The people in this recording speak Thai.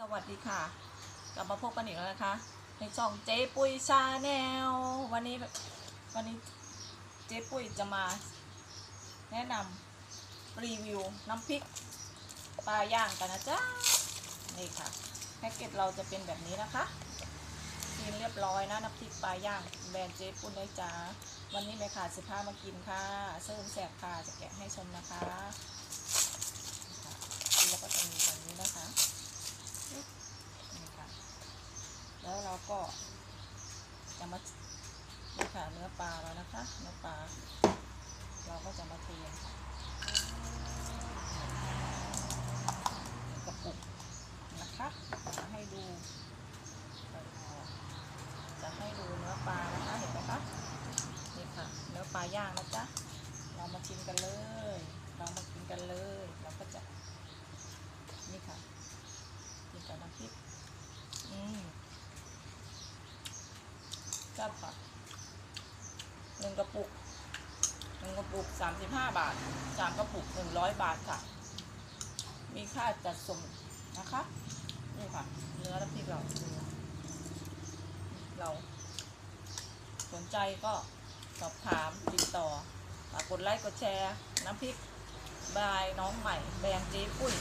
สวัสดีค่ะ กลับมาพบกันอีกแล้วนะคะ ในช่องเจ๊ปุ้ยชาแนลวันนี้วันนี้เจ๊ปุ้ยจะมา แนะนำรีวิวน้ำพริกปลาย่างกันนะจ๊ะนี่ค่ะแพ็กเกจเราจะเป็นแบบนี้นะคะกินเรียบร้อยนะน้ำพริกปลาย่างแบรนด์เจ๊ปุ้ยนะจ๊ะวันนี้แม่ขาดสิบห้ามากินค่ะเซิร์ฟแสบค่ะจะแกะให้ชมนะคะแล้วก็จะมีแบบนี้นะคะ นี่ค่ะ แล้วเราก็จะมานี่ค่ะเนื้อปลาแล้วนะคะ เนื้อปลา เราก็จะมาเทค่ะกระปุกนะคะจะให้ดู จะให้ดูเนื้อปลานะคะ เห็นไหมคะ นี่ค่ะ เนื้อปลาย่างนะจ๊ะ เรามาชิมกันเลย เรามากินกันเลย เราก็จะ นี่ค่ะ กินกับน้ำพริก อืม จัดค่ะหนึ่งกระปุกหนึ่งกระปุกสามสิบห้าบาทสามกระปุกหนึ่งร้อยบาทค่ะ มีค่าจัดส่งนะคะนี่ค่ะ เนื้อน้ำพริกเราเรา สนใจก็สอบถามติดต่อกกดไลค์กดแชร์ น้ำพริกบายน้องใหม่แบรนด์เจ๊ปุ้ย